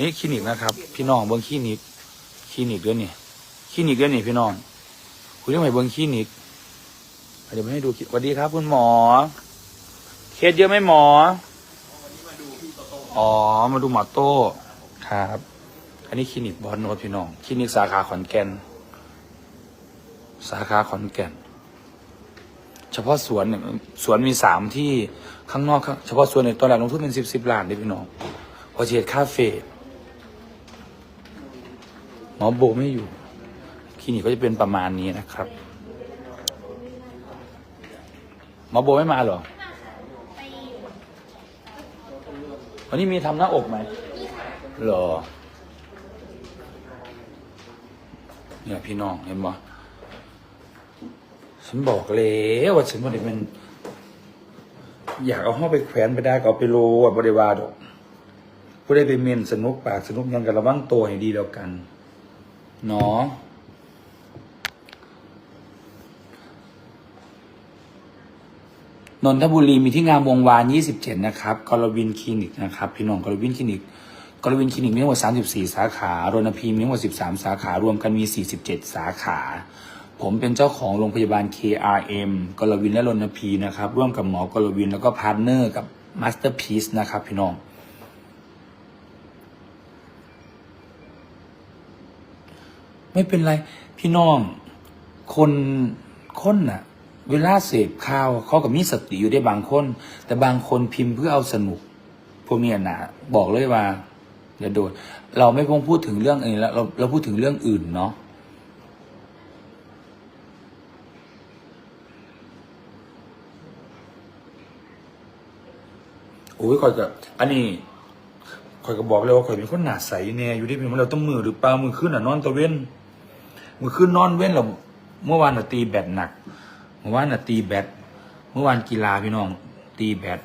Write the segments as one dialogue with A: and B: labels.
A: นี่คลินิกนะครับ พี่น้องเบิ้งคลินิกคลินิกเด้วยนี่คลินิกเด้วยนี่พี่น้องคุณต้องไปเบิ้งคลินิกเดี๋ยวไปให้ดูสวัสดีครับ คุณหมอ เคสเยอะไหมหมออ๋อมาดูหมอโต้ครับ อันนี้คลินิกบอลโนดพี่น้องคลินิกสาขาขอนแก่น สาขาขอนแก่น เฉพาะสวนเนี่ยสวนมีสามที่ข้างนอก เฉพาะสวนเนี่ยตอนแรกลงทุนเป็นสิบสิบล้านเลยพี่น้องพอเฉียดค่าเฟ่ หมอโบไม่อยู่ คลินิกก็จะเป็นประมาณนี้นะครับ หมอโบไม่มาเหรอ วันนี้มีทำหน้าอกไหมเหรอ เนี่ยพี่น้องเห็นบ่ฉันบอกแล้วว่าฉันว่าเด็กมัน อยากเอาห้องไปแขวนไปได้ก็เอาไปโลอะบริวารดอกผู้ได้ไปเมนสนุกปากสนุกหยังกันระวังตัวให้ดีแล้วกัน เนาะนนทบุรีมีที่งามวงวาน27 นะครับ กรวินคลินิกนะครับ พี่น้องกรวินคลินิก กรวินคลินิกมีทั้งหมด34 สาขารณพีมีทั้งหมด13 สาขารวมกันมี 47 สาขา ผมเป็นเจ้าของโรงพยาบาล KRM กรวินและรณพีนะครับ ร่วมกับหมอกรวินแล้วก็พาร์ทเนอร์กับ Masterpiece นะครับ พี่น้อง ไม่เป็นไร พี่น้อง คนคนน่ะ เวลาเสพข่าว เขากับมีสติอยู่ได้บางคน แต่บางคนพิมพ์เพื่อเอาสนุกพวกเนี้ยนะบอกเลยว่าอย่าโดนเราไม่คงพูดถึงเรื่องอื่นแล้วเราเราพูดถึงเรื่องอื่นเนาะโอ้ยคอยกับอันนี้คอยก็บอกเลยว่าคอยเป็นคนหนาใสเนี่ยอยู่ที่เป็นเราต้องมือหรือเปล่ามือขึ้นอะนอนตะเว้น มือขึ้นนอนเว้นเราเมื่อวานตีแบตหนัก เมื่อวานตีแบตเมื่อวานกีฬาพี่น้องตีแบต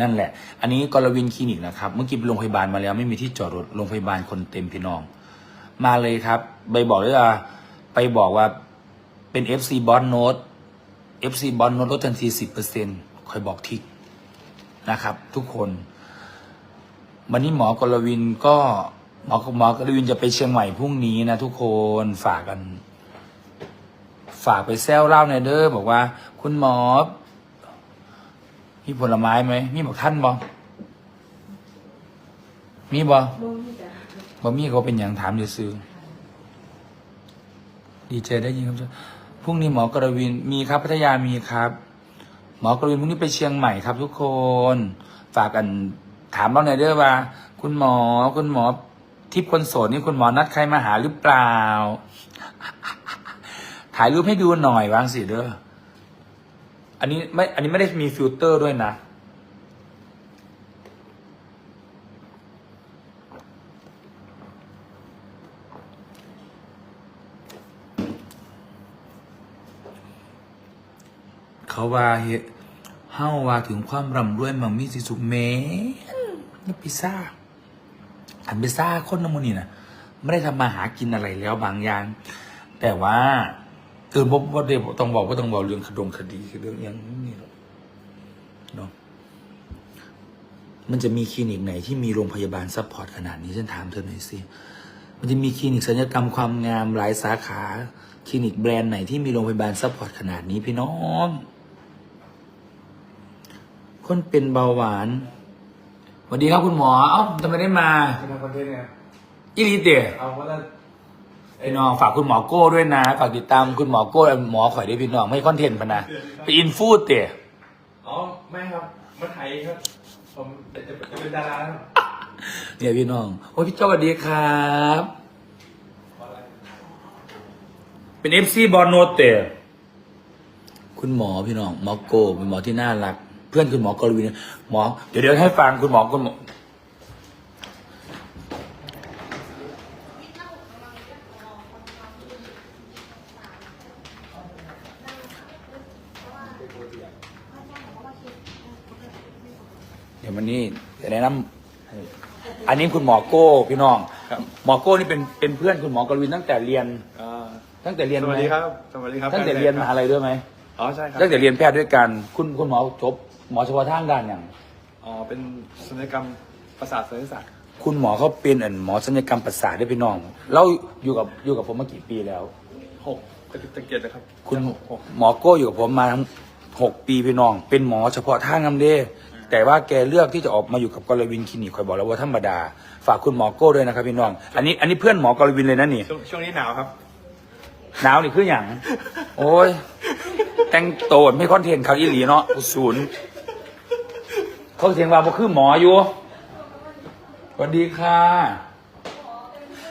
A: นั่นแหละ อันนี้กรวินคลินิกนะครับ เมื่อกี้ไปโรงพยาบาลมาแล้ว ไม่มีที่จอดรถโรงพยาบาลคนเต็มพี่น้อง มาเลยครับไปบอกเลยว่าไปบอกว่าเป็น FC บอสโนต FC บอสโนตลดทันทีสิบเปอร์เซ็นคอยบอกทิกนะครับ ทุกคน วันนี้หมอกรวินก็ หมอหมอกรวินจะไปเชียงใหม่พรุ่งนี้นะทุกคนฝากกัน ฝากไปแซวเล่าในเด้อบอกว่า คุณหมอ มีผลไม้ไหมมีบอกท่านบอมีบอบ่มีเขาเป็นอย่างถามเดี๋ยวซื้อดีใจได้ยินครับพรุ่งนี้หมอกรวินมีครับพัทยามีครับ หมอกรวินพรุ่งนี้ไปเชียงใหม่ครับ ทุกคน ฝากกันถามเราหน่อยเด้อว่า คุณหมอคุณหมอ ทิพย์คนโสดนี่คุณหมอนัดใครมาหาหรือเปล่า ถ่ายรูปให้ดูหน่อยวางสิเด้อ อันนี้ไม่ อันนี้ไม่ได้มีฟิลเตอร์ด้วยนะ เขาว่าเฮเฮาว่าถึงความร่ำรวยมังมีสิสุขแหม้นนี่พิซซ่า อันพิซซ่าคนน้ำมันนี่นะไม่ได้ทำมาหากินอะไรแล้วบางอย่าง แต่ว่าเออบอกว่าเดี๋ยวต้องบอกว่าต้องบอกเรื่องคดงคดีคือเรื่องอย่างนี้เนาะมันจะมีคลินิกไหนที่มีโรงพยาบาลซัพพอร์ตขนาดนี้ฉันถามเธอหน่อยสิมันจะมีคลินิกศัลยกรรมความงามหลายสาขาคลินิกแบรนด์ไหนที่มีโรงพยาบาลซัพพอร์ตขนาดนี้พี่น้อง คนเป็นเบาหวาน สวัสดีครับคุณหมอ เอ้าทำไมได้มา
B: เป็นคอนเทนต์ไง
A: อิริเต
B: เอาว่าแล้ว
A: พี่น้องฝากคุณหมอโก้ด้วยนะฝากติดตามคุณหมอโก้หมอข่อยด้วยพี่น้องไม่คอนเทนต์พะนะไปอินฟูดเตะ
B: อ๋อไม่ครับมาถ่ายเองครับผมจะจะจะเป็นดาราแล้ว
A: เนี่ยพี่น้องโอ้ยพี่เจ้าสวัสดีครับเป็นเอฟซีบอลโนเตะคุณหมอพี่น้องหมอโก้เป็นหมอที่น่ารัก เพื่อนคุณหมอกรวินหมอเดี๋ยวเดี๋ยวให้ฟังคุณหมอคุณหมอเดี๋ยววันนี้จะแนะนำให้อันนี้คุณหมอโก้พี่น้องหมอโก้นี่เป็นเป็นเพื่อนคุณหมอกรวินตั้งแต่เรียน
B: อ่า
A: ตั้งแต่เรียน
B: ส
A: ไหม
B: วัสดีครับสวัสดีครับ
A: ตั้งแต่เรียนมหาลัยด้วยไหม
B: อ๋อใช่ครับ
A: ตั้งแต่เรียนแพทย์ด้วยกัน คุณคุณหมอจบ หมอเฉพาะทางด้านอย่าง
B: อ๋อเป็นศัลยกรรมประสาทศัลยศาสตร์
A: ปคุณหมอเขาเป็นอันหมอศัลยกรรมประสาทด้วยพี่น้องเราอยู่กับอยู่กับผมมากี่ปีแล้ว
B: หกตะกิดตะเกียบนะครับ
A: คุณ
B: หกหก
A: หมอโก้อยู่กับผมมาทั้งหกปีพี่น้อง เป็นหมอเฉพาะทางนำเด้แต่ว่าแกเลือกที่จะออกมาอยู่กับกรวินคลินิกคอยบอกแล้วว่าธรรมดา ฝากคุณหมอโก้ด้วยนะครับพี่น้อง อันนี้อันนี้เพื่อนหมอกรวินเลยนะนี่
B: ช่วงช่วงนี้หนาวครับ
A: หนาวนี่คืออย่าง โอ้ย แต่งโตดไม่คอนเทนต์เขาอีหลีเนาะอุศูนย์ เขาเสียงว่าบ่คือหมออยู่สวัสดีค่ะ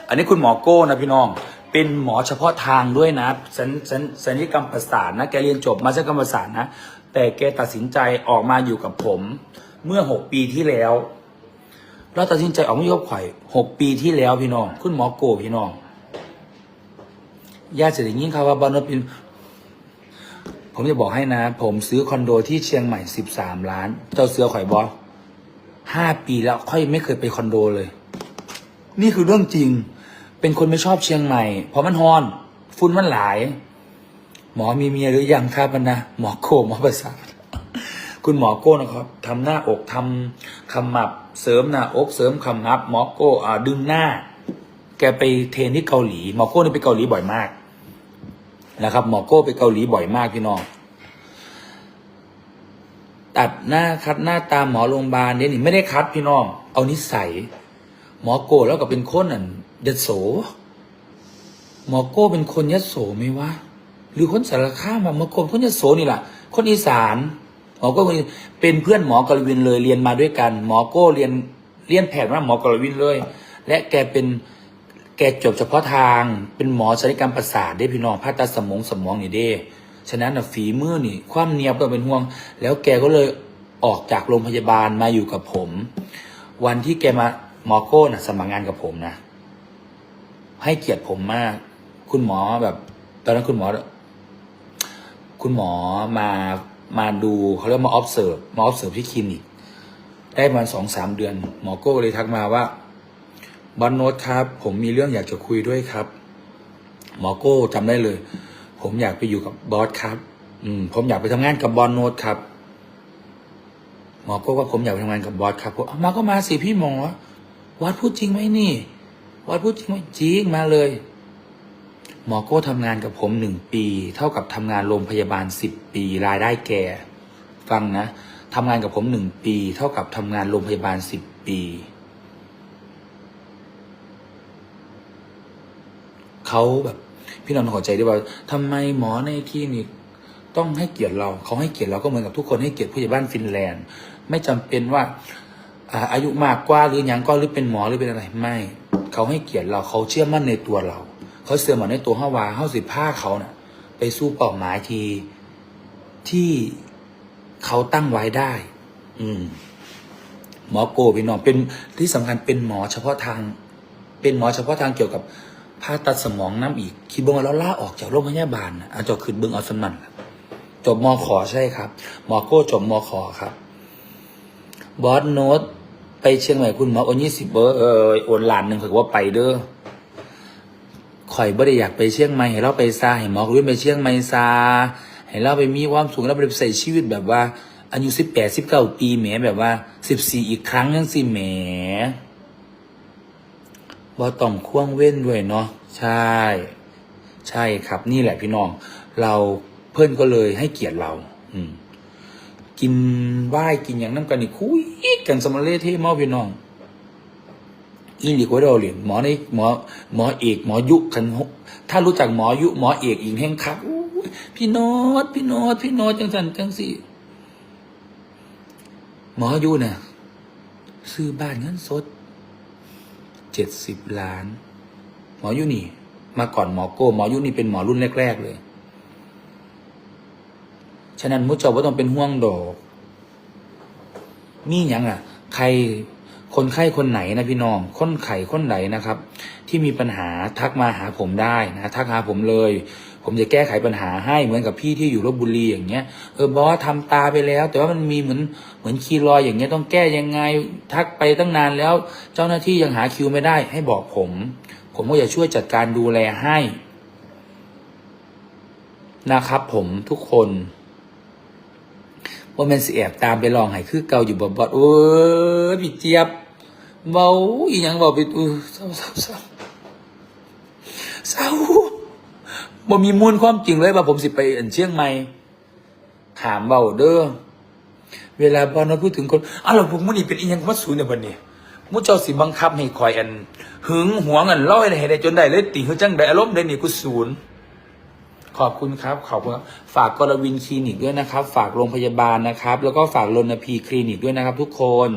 A: อันนี้คุณหมอโก้นะพี่น้อง เป็นหมอเฉพาะทางด้วยนะสัญสัญสัญญกรรมประสาทนะ แกเรียนจบมาจากกรรมประสาทนะ แต่แกตัดสินใจออกมาอยู่กับผม เมื่อหกปีที่แล้ว เราตัดสินใจออกมาอยู่กับข่อยหกปีที่แล้วพี่น้อง คุณหมอโก้พี่น้องญาติจะได้ยินข่าวว่าบานนท์เป็น ผมจะบอกให้นะ ผมซื้อคอนโดที่เชียงใหม่สิบสามล้าน เจ้าเสือข่อยบอสห้าปีแล้วค่อยไม่เคยไปคอนโดเลย นี่คือเรื่องจริง เป็นคนไม่ชอบเชียงใหม่ เพราะมันฮอนฝุ่นมันหลาย หมอมีเมียหรือยังครับมันนะหมอโคหมอประสาคุณหมอโก้นะครับทำหน้าอกทำขมับเสริมหน้าอกเสริมขมับหมอโก้ดึงหน้า แกไปเทนที่เกาหลีหมอโก้นี่ไปเกาหลีบ่อยมาก นะครับ หมอโก้ไปเกาหลีบ่อยมากพี่น้อง ตัดหน้าคัดหน้าตามหมอโรงพยาบาลเนี่ยนี่ไม่ได้คัดพี่น้อง เอานิสัย หมอโก้แล้วก็เป็นคนอะยโส หมอโก้เป็นคนยโสไหมวะ หรือคนสารคามอะหมอโก้เป็นคนยโสนี่แหละคนอีสานหมอโก้เป็นเพื่อนหมอกรวินเลยเรียนมาด้วยกัน หมอโก้เรียนเรียนแผนว่าหมอกรวินเลย และแกเป็น แกจบเฉพาะทางเป็นหมอศัลยกรรมประสาทได้พี่น้องผ่าตัดสมองสมองนี่เด้ฉะนั้นนะฝีมือนี่ ความเนียบก็เป็นห่วง แล้วแกก็เลยออกจากโรงพยาบาลมาอยู่กับผม วันที่แกมาหมอโก้น่ะสมัครงานกับผมนะ ให้เกียรติผมมาก คุณหมอแบบ ตอนนั้นคุณหมอ คุณหมอมามาดูเขาเรียกมา observe มา observe ที่คลินิกได้มาสองสามเดือน หมอโก้เลยทักมาว่า บอลโนตครับ ผมมีเรื่องอยากจะคุยด้วยครับ หมอโก้จำได้เลย ผมอยากไปอยู่กับบอสครับ อืม ผมอยากไปทำงานกับบอลโนตครับ หมอโก้ว่าผมอยากไปทำงานกับบอสครับผมเอามาก็มาสิพี่หมอ วัดพูดจริงไหมนี่ วัดพูดจริงไหมจริงมาเลย หมอโก้ทำงานกับผมหนึ่งปี เท่ากับทำงานโรงพยาบาลสิบปีรายได้แก่ฟังนะทำงานกับผมหนึ่งปี เท่ากับทำงานโรงพยาบาลสิบปี เขาแบบ พี่น้องต้อใจด้วยว่าทำไมหมอในคลินิกต้องให้เกียรติเราเขาให้เกียรติเราก็เหมือนกับทุกคนให้เกียรติผู้ใหญ่บ้านฟินแลนด์ ไม่จำเป็นว่าอายุมากกว่าหรือยังก็หรือเป็นหมอหรือเป็นอะไรไม่เขาให้เกียรติเราเขาเชื่อมั่นในตัวเรา เขาเสื่อมันในตัวเฮาวาเฮาสิบผ้าเขาเน่ะ ไปสู้เป้าหมายทีที่เขาตั้งไว้ได้ อืม หมอโกพี่น้องเป็นที่สำคัญเป็นหมอเฉพาะทาง เป็นหมอเฉพาะทางเกี่ยวกับ ผ่าตัดสมองน้ำอีก คิดเบิ้งว่าเราล่าออกจากโรงพยาบาลน่ะอาจจะขึ้นเบิ้งเอาสมันจบมขอใช่ครับหมอโก้จบมขอครับ บอสโน้ตไปเชียงใหม่คุณหมอโอนยี่สิบเบอร์เออโอนหลานหนึ่งถือว่าไปเด้อข่อยบ่ได้อยากไปเชียงใหม่ให้เราไปซาให้หมอคุณไปเชียงใหม่ซาให้เราไปมีความสุขแล้วไปใส่ชีวิตแบบว่าอายุสิบแปดสิบเก้าปีแหมแบบว่าสิบสี่อีกครั้งยังสิแหม บ่ต้องควงเว้นด้วยเนาะใช่ ใช่ครับนี่แหละพี่น้อง เราเพื่อนก็เลยให้เกียรติเรา อืม กินไหว้กินอย่างน้ำกันนี่คุยกันสมาเลเทเมาพี่น้องอีหลีกว่าเราเหรียญหมอในหมอหมอเอกหมอยุคันหกถ้ารู้จักหมอยุหมอเอกอีกแห่งคักอู้ยพี่โนอตพี่โนอตพี่โนอตจังสันจังสี่หมอยุน่ะซื้อบ้านเงินสด เจ็ดสิบล้าน หมอยุนี่ มาก่อนหมอโก้ หมอยุนี่เป็นหมอรุ่นแรก ๆ เลย ฉะนั้นมุจจาว่าต้องเป็นห่วงดอกมีอย่างอะ ใครคนไข้คนไหนนะพี่น้อง คนไข้คนไหนนะครับ ที่มีปัญหาทักมาหาผมได้นะทักหาผมเลย ผมจะแก้ไขปัญหาให้เหมือนกับพี่ที่อยู่ลบบุรีอย่างเงี้ยเออบอสทำตาไปแล้ว แต่ว่ามันมีเหมือนเหมือนคีรอยอย่างเงี้ยต้องแก้ยังไงทักไปตั้งนานแล้ว เจ้าหน้าที่ยังหาคิวไม่ได้ ให้บอกผม ผมก็จะช่วยจัดการดูแลให้ นะครับ ผมทุกคนว่ามันสิแอบตามไปลองให้คือเก่าอยู่บ่บอดโอ้ยพี่เจี๊ยบเบาอีหยังเบาไปตูเศร้าเศร้าเศร้าเศร้า บ่มีมูลความจริงเลยว่าผมสิไปอันเชียงใหม่ถามเบาเด้อเวลาบอลเราพูดถึงคนอ้าวเราผมมุนี่เป็นอีหยังมาสูนในวันนี้มุเจ้าสิบังคับให้คอยอัน หึงหวงอันเล่าให้ได้จนได้เลยติคือจังได้อารมณ์ได้นี่กูศูนย์ขอบคุณครับ ขอบคุณฝากกรวินคลินิกด้วยนะครับ ฝากโรงพยาบาลนะครับ แล้วก็ฝากรณพีคลินิกด้วยนะครับ ทุกคน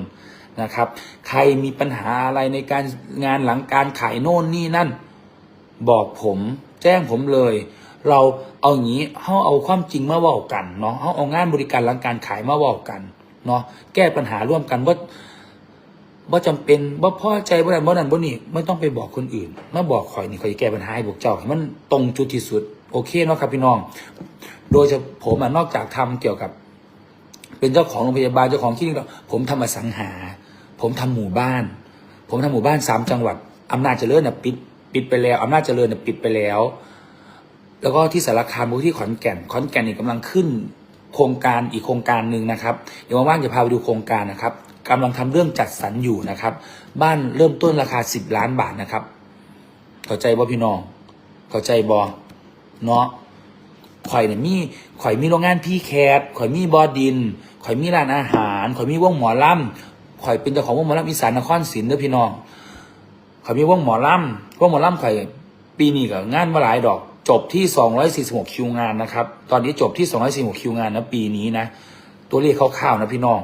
A: นะครับ ใครมีปัญหาอะไรในการงานหลังการขายโน่นนี่นั่น บอกผม แจ้งผมเลย เราเอาอย่างนี้เขาเอาความจริงมาเว่ากันเนาะเขาเอางานบริการหลังการขายมาเว่ากันเนาะแก้ปัญหาร่วมกันว่าว่าจำเป็นว่าพ่อใจว่านั้นว่านั้นว่านี่ไม่ต้องไปบอกคนอื่นมาบอกข่อยนี่ข่อยแก้ปัญหาให้พวกเจ้าให้มันตรงจุดที่สุด โอเคเนาะครับพี่น้อง โดยเฉพาะผมอะนอกจากทำเกี่ยวกับ เป็นเจ้าของโรงพยาบาลเจ้าของคลินิกแล้วผมทำอสังหา ผมทำหมู่บ้าน ผมทำหมู่บ้านสามจังหวัดอำนาจเจริญน่ะปิด ปิดไปแล้วอำนาจเจริญน่ะปิดไปแล้ว แล้วก็ที่สารคามที่ขอนแก่นขอนแก่นนี่กำลังขึ้น โครงการอีกโครงการหนึ่งนะครับเดี๋ยวว่างๆจะพาไปดูโครงการนะครับกำลังทำเรื่องจัดสรรอยู่นะครับ บ้านเริ่มต้นราคาสิบล้านบาทนะครับ เข้าใจบ่พี่น้อง เข้าใจบ่เนาะข่อยเนี่ยมีข่อยมีโรงงานพี่แคทข่อยมีบอดินข่อยมีร้านอาหารข่อยมีวงหมอลำข่อยเป็นเจ้าของวงหมอลำอีสานนครศรีเด้อพี่น้อง ข่อยมีว่องหมอล่ำว่องหมอล่ำข่ปีนี้ก็งานมาหลายดอก จบที่ 246 คิวงานนะครับ ตอนนี้จบที่ 246 คิวงานนะปีนี้นะ ตัวเลขคร่าวๆนะพี่น้อง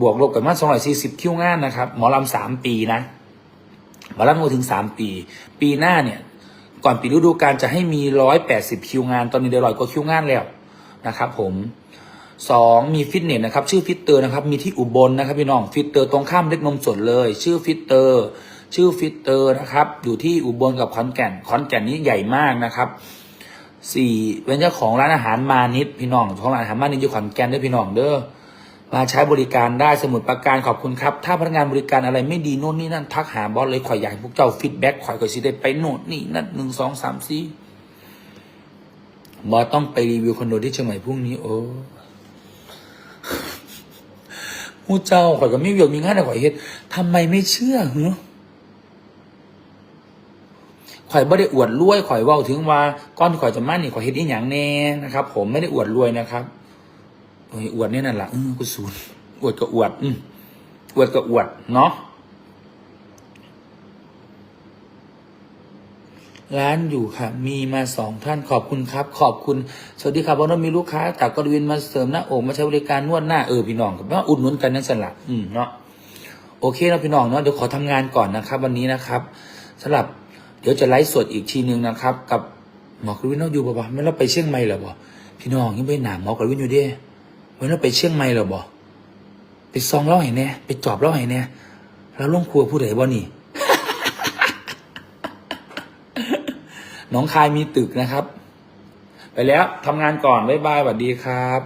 A: บวกลบกันมา240 คิวงานนะครับ หมอลำสามปีนะ หมอลำมาถึงสามปี ปีหน้าเนี่ย ก่อนปีฤดูกาลจะให้มี 180 คิวงาน ตอนนี้ได้ร้อยกว่าคิวงานแล้วนะครับ ผมสองมีฟิตเนสนะครับ ชื่อฟิตเตอร์นะครับ มีที่อุบลนะครับพี่น้องฟิตเตอร์ตรงข้ามเล็กนมสดเลย ชื่อฟิตเตอร์ ชื่อฟิตเตอร์นะครับ อยู่ที่อุบลกับขอนแก่นขอนแก่นนี้ใหญ่มากนะครับสี่เป็นเจ้าของร้านอาหารมานิดพี่น้องของร้านอาหารมานิดอยู่ขอนแก่นด้วยพี่น้องเด้อมาใช้บริการได้สมุดประการขอบคุณครับ ถ้าพนักงานบริการอะไรไม่ดีโน่นนี่นั่นทักหาบอสเลยข่อยอยากให้พวกเจ้าฟีดแบ็กข่อยก็สิได้ไปโน่นนี่นั่นหนึ่งสองสามสี่บอสต้องไปรีวิวคอนโดที่เชียงใหม่พรุ่งนี้โอ้ผู้เจ้าข่อยก็ไม่เวียกมีงานแต่ข่อยเฮ็ดทำไมไม่เชื่อเหรอ ข่อยไม่ได้อวดรวยข่อยเว่าถึงว่าก้อนข่อยจะมั่นนี่ข่อยเฮ็ดอีหยังแน่นะครับ ผมไม่ได้อวดรวยนะครับโอ้ยอวดเนี่ยนั่นแหละอือกูสูนอวดก็อวด อือวดก็อวดเนาะร้านอยู่ค่ะ มีมาสองท่านขอบคุณครับ ขอบคุณ สวัสดีครับวันนี้มีลูกค้าจากกรวินมาเสริมหน้าอกมาใช้บริการนวดหน้าเออพี่น้องกับว่าอุดหนุนกันนั่นสละอืมเนาะโอเคนะพี่น้องเนาะเดี๋ยวขอทำงานก่อนนะครับ วันนี้นะครับสำหรับ เดี๋ยวจะไลฟ์สดอีกทีหนึ่งนะครับ กับหมอกรวินเราอยู่บ่บ่ไม่เราไปเชียงใหม่หรอบ่พี่น้องยังไปหนาหมอกรวินอยู่เด้ไม่เราไปเชียงใหม่หรอบ่ไปซองเล่าให้แน่ไปจอบเล่าให้แน่แล้วลงครัวผู้ใดบ่นี่น้องคายมีตึกนะครับ ไปแล้วทำงานก่อน บ๊ายบายสวัสดีครับ